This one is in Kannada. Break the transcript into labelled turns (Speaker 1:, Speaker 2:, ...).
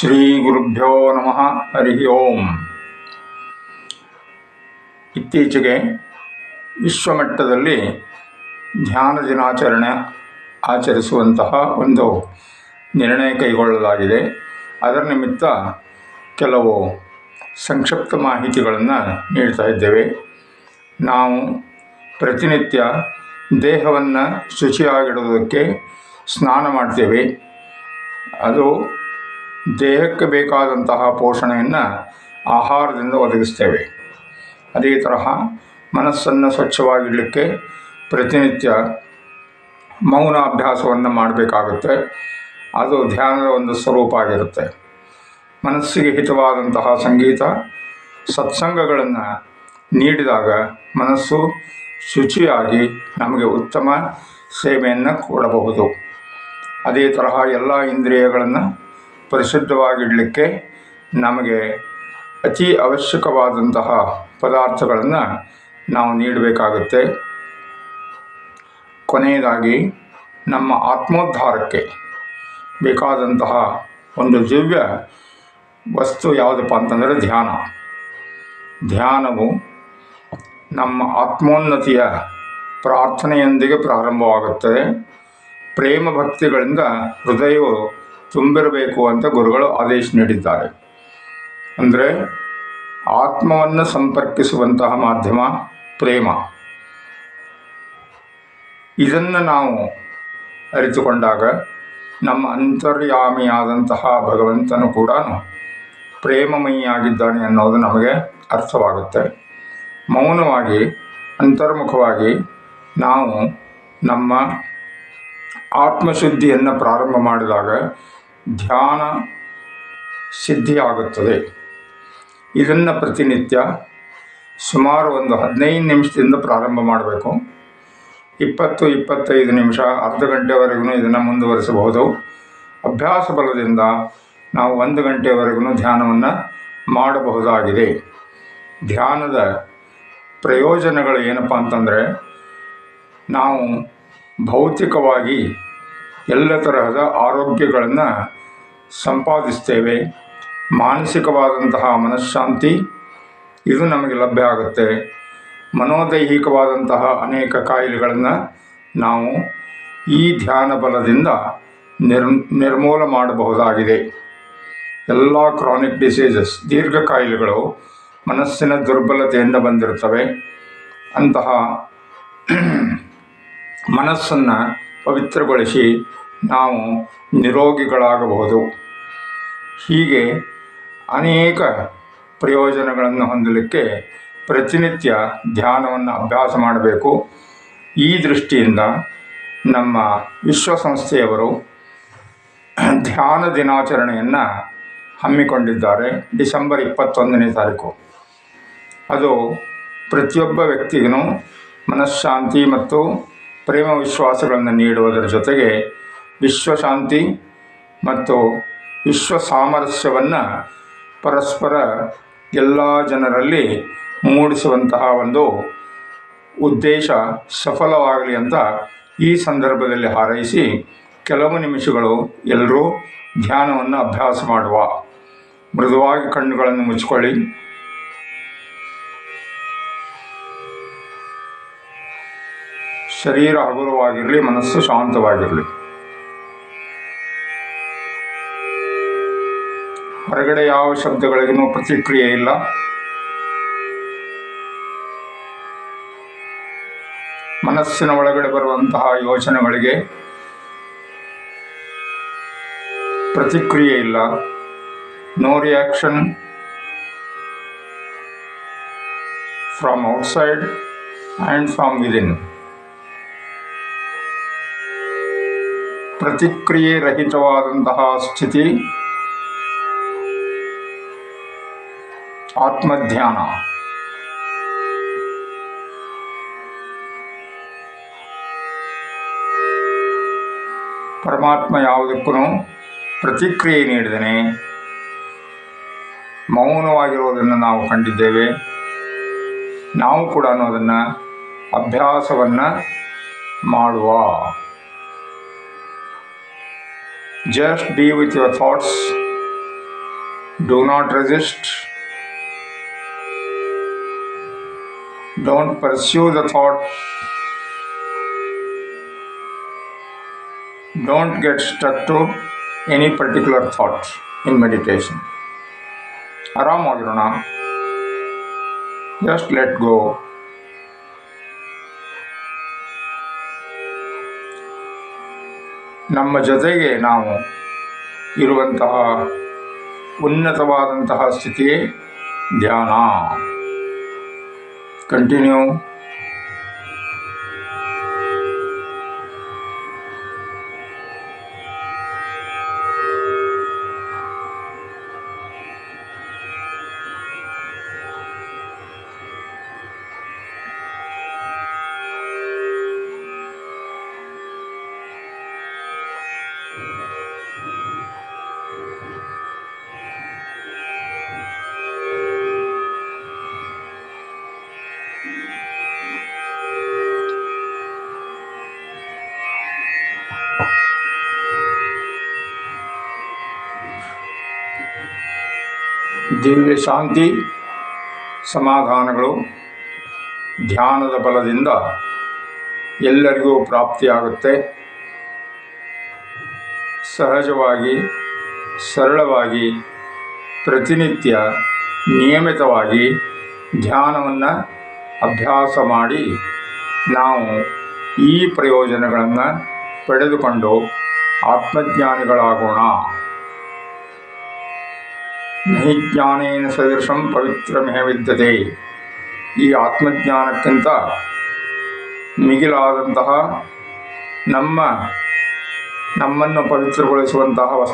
Speaker 1: ಶ್ರೀ ಗುರುಭ್ಯೋ ನಮಃ ಹರಿ ಓಂ. ಇತ್ತೀಚೆಗೆ ವಿಶ್ವಮಟ್ಟದಲ್ಲಿ ಧ್ಯಾನ ದಿನಾಚರಣೆ ಆಚರಿಸುವಂತಹ ಒಂದು ನಿರ್ಣಯ ಕೈಗೊಳ್ಳಲಾಗಿದೆ. ಅದರ ನಿಮಿತ್ತ ಕೆಲವು ಸಂಕ್ಷಿಪ್ತ ಮಾಹಿತಿಗಳನ್ನು ನೀಡ್ತಾ ಇದ್ದೇವೆ. ನಾವು ಪ್ರತಿನಿತ್ಯ ದೇಹವನ್ನು ಶುಚಿಯಾಗಿಡುವುದಕ್ಕೆ ಸ್ನಾನ ಮಾಡ್ತೇವೆ. ಅದು ದೇಹಕ್ಕೆ ಬೇಕಾದಂತಹ ಪೋಷಣೆಯನ್ನು ಆಹಾರದಿಂದ ಒದಗಿಸ್ತೇವೆ. ಅದೇ ತರಹ ಮನಸ್ಸನ್ನು ಸ್ವಚ್ಛವಾಗಿಡಲಿಕ್ಕೆ ಪ್ರತಿನಿತ್ಯ ಮೌನ ಅಭ್ಯಾಸವನ್ನು ಮಾಡಬೇಕಾಗುತ್ತೆ. ಅದು ಧ್ಯಾನದ ಒಂದು ಸ್ವರೂಪ ಆಗಿರುತ್ತೆ. ಮನಸ್ಸಿಗೆ ಹಿತವಾದಂತಹ ಸಂಗೀತ, ಸತ್ಸಂಗಗಳನ್ನು ನೀಡಿದಾಗ ಮನಸ್ಸು ಶುಚಿಯಾಗಿ ನಮಗೆ ಉತ್ತಮ ಸೇವೆಯನ್ನು ಕೊಡಬಹುದು. ಅದೇ ತರಹ ಎಲ್ಲ ಇಂದ್ರಿಯಗಳನ್ನು ಪರಿಶುದ್ಧವಾಗಿಡಲಿಕ್ಕೆ ನಮಗೆ ಅತಿ ಅವಶ್ಯಕವಾದಂತಹ ಪದಾರ್ಥಗಳನ್ನು ನಾವು ನೀಡಬೇಕಾಗುತ್ತೆ. ಕೊನೆಯದಾಗಿ ನಮ್ಮ ಆತ್ಮೋದ್ಧಾರಕ್ಕೆ ಬೇಕಾದಂತಹ ಒಂದು ದಿವ್ಯ ವಸ್ತು ಯಾವುದಪ್ಪ ಅಂತಂದರೆ ಧ್ಯಾನ. ಧ್ಯಾನವು ನಮ್ಮ ಆತ್ಮೋನ್ನತಿಯ ಪ್ರಾರ್ಥನೆಯೊಂದಿಗೆ ಪ್ರಾರಂಭವಾಗುತ್ತದೆ. ಪ್ರೇಮ ಭಕ್ತಿಗಳಿಂದ ಹೃದಯವು ತುಂಬಿರಬೇಕು ಅಂತ ಗುರುಗಳು ಆದೇಶ ನೀಡಿದ್ದಾರೆ. ಅಂದರೆ ಆತ್ಮವನ್ನು ಸಂಪರ್ಕಿಸುವಂತಹ ಮಾಧ್ಯಮ ಪ್ರೇಮ. ಇದನ್ನು ನಾವು ಅರಿತುಕೊಂಡಾಗ ನಮ್ಮ ಅಂತರ್ಯಾಮಿಯಾದಂತಹ ಭಗವಂತನು ಕೂಡ ಪ್ರೇಮಮಯಿಯಾಗಿದ್ದಾನೆ ಅನ್ನೋದು ನಮಗೆ ಅರ್ಥವಾಗುತ್ತೆ. ಮೌನವಾಗಿ, ಅಂತರ್ಮುಖವಾಗಿ ನಾವು ನಮ್ಮ ಆತ್ಮಶುದ್ಧಿಯನ್ನು ಪ್ರಾರಂಭ ಮಾಡಿದಾಗ ಧ್ಯಾನ ಸಿದ್ಧಿಯಾಗುತ್ತದೆ. ಇದನ್ನು ಪ್ರತಿನಿತ್ಯ ಸುಮಾರು ಒಂದು ಹದಿನೈದು ನಿಮಿಷದಿಂದ ಪ್ರಾರಂಭ ಮಾಡಬೇಕು. ಇಪ್ಪತ್ತು, ಇಪ್ಪತ್ತೈದು ನಿಮಿಷ, ಅರ್ಧ ಗಂಟೆವರೆಗೂ ಇದನ್ನು ಮುಂದುವರಿಸಬಹುದು. ಅಭ್ಯಾಸ ಬಲದಿಂದ ನಾವು ಒಂದು ಗಂಟೆವರೆಗೂ ಧ್ಯಾನವನ್ನು ಮಾಡಬಹುದಾಗಿದೆ. ಧ್ಯಾನದ ಪ್ರಯೋಜನಗಳು ಏನಪ್ಪ ಅಂತಂದರೆ, ನಾವು ಭೌತಿಕವಾಗಿ ಎಲ್ಲ ತರಹದ ಆರೋಗ್ಯಗಳನ್ನು ಸಂಪಾದಿಸ್ತೇವೆ. ಮಾನಸಿಕವಾದಂತಹ ಮನಃಶಾಂತಿ ಇದು ನಮಗೆ ಲಭ್ಯ ಆಗುತ್ತೆ. ಮನೋದೈಹಿಕವಾದಂತಹ ಅನೇಕ ಕಾಯಿಲೆಗಳನ್ನು ನಾವು ಈ ಧ್ಯಾನ ಬಲದಿಂದ ನಿರ್ ನಿರ್ಮೂಲ ಮಾಡಬಹುದಾಗಿದೆ. ಎಲ್ಲ ಕ್ರಾನಿಕ್ ಡಿಸೀಸಸ್ ದೀರ್ಘ ಕಾಯಿಲೆಗಳು ಮನಸ್ಸಿನ ದುರ್ಬಲತೆಯಿಂದ ಬಂದಿರುತ್ತವೆ. ಅಂತಹ ಮನಸ್ಸನ್ನು ಪವಿತ್ರಗೊಳಿಸಿ ನಾವು ನಿರೋಗಿಗಳಾಗಬಹುದು. ಹೀಗೆ ಅನೇಕ ಪ್ರಯೋಜನಗಳನ್ನು ಹೊಂದಲಿಕ್ಕೆ ಪ್ರತಿನಿತ್ಯ ಧ್ಯಾನವನ್ನು ಅಭ್ಯಾಸ ಮಾಡಬೇಕು. ಈ ದೃಷ್ಟಿಯಿಂದ ನಮ್ಮ ವಿಶ್ವಸಂಸ್ಥೆಯವರು ಧ್ಯಾನ ದಿನಾಚರಣೆಯನ್ನು ಹಮ್ಮಿಕೊಂಡಿದ್ದಾರೆ ಡಿಸೆಂಬರ್ ಇಪ್ಪತ್ತೊಂದನೇ ತಾರೀಕು. ಅದು ಪ್ರತಿಯೊಬ್ಬ ವ್ಯಕ್ತಿಗೂ ಮನಃಶಾಂತಿ ಮತ್ತು ಪ್ರೇಮ ವಿಶ್ವಾಸಗಳನ್ನು ನೀಡುವುದರ ಜೊತೆಗೆ ವಿಶ್ವಶಾಂತಿ ಮತ್ತು ವಿಶ್ವ ಸಾಮರಸ್ಯವನ್ನು ಪರಸ್ಪರ ಎಲ್ಲ ಜನರಲ್ಲಿ ಮೂಡಿಸುವಂತಹ ಒಂದು ಉದ್ದೇಶ ಸಫಲವಾಗಲಿ ಅಂತ ಈ ಸಂದರ್ಭದಲ್ಲಿ ಹಾರೈಸಿ ಕೆಲವು ನಿಮಿಷಗಳು ಎಲ್ಲರೂ ಧ್ಯಾನವನ್ನು ಅಭ್ಯಾಸ ಮಾಡುವ ಮೃದುವಾಗಿ ಕಣ್ಣುಗಳನ್ನು ಮುಚ್ಕೊಳ್ಳಿ. ಶರೀರ ಹಗುರವಾಗಿರಲಿ, ಮನಸ್ಸು ಶಾಂತವಾಗಿರಲಿ. ಹೊರಗಡೆ ಯಾವ ಶಬ್ದಗಳಿಗೂ ಪ್ರತಿಕ್ರಿಯೆ ಇಲ್ಲ. ಮನಸ್ಸಿನ ಒಳಗಡೆ ಬರುವಂತಹ ಯೋಚನೆಗಳಿಗೆ ಪ್ರತಿಕ್ರಿಯೆ ಇಲ್ಲ. No reaction from outside and from within ಪ್ರತಿಕ್ರಿಯೆ ರಹಿತವಾದಂತಹ ಸ್ಥಿತಿ. ಆತ್ಮಧ್ಯಾನ. ಪರಮಾತ್ಮ ಯಾವುದಕ್ಕೂ ಪ್ರತಿಕ್ರಿಯೆ ನೀಡಿದನೆ. ಮೌನವಾಗಿರುವುದನ್ನು ನಾವು ಕಂಡಿದ್ದೇವೆ. ನಾವು ಕೂಡ ಅನ್ನೋದನ್ನು ಅಭ್ಯಾಸವನ್ನು ಮಾಡುವ. Just be with your thoughts. Do not resist. Don't pursue the thought. Don't get stuck to any particular thought in meditation. Aram Just let go ನಮ್ಮ ಜೊತೆಗೆ ನಾವು ಇರುವಂತಹ ಉನ್ನತವಾದಂತಹ ಸ್ಥಿತಿಯೇ ಧ್ಯಾನ. ಕಂಟಿನ್ಯೂ ದಿವ್ಯ ಶಾಂತಿ, ಸಮಾಧಾನಗಳು, ಧ್ಯಾನದ ಬಲದಿಂದ ಎಲ್ಲರಿಗೂ ಪ್ರಾಪ್ತಿಯಾಗುತ್ತೆ. ಸಹಜವಾಗಿ, ಸರಳವಾಗಿ, ಪ್ರತಿನಿತ್ಯ ನಿಯಮಿತವಾಗಿ ಧ್ಯಾನವನ್ನು ಅಭ್ಯಾಸ ಮಾಡಿ ನಾವು ಈ ಪ್ರಯೋಜನಗಳನ್ನು ಪಡೆದುಕೊಂಡು ಆತ್ಮಜ್ಞಾನಿಗಳಾಗೋಣ. ನಹಿ ಜ್ಞಾನೇನ ಸದೃಶಂ ಪವಿತ್ರಮೇವ ವಿದ್ಯತೆ. ಈ ಆತ್ಮಜ್ಞಾನಕ್ಕಿಂತ ಮಿಗಿಲಾದಂತಹ ನಮ್ಮ ನಮ್ಮನ್ನು ಪವಿತ್ರಗೊಳಿಸುವಂತಹ ವಸ್ತು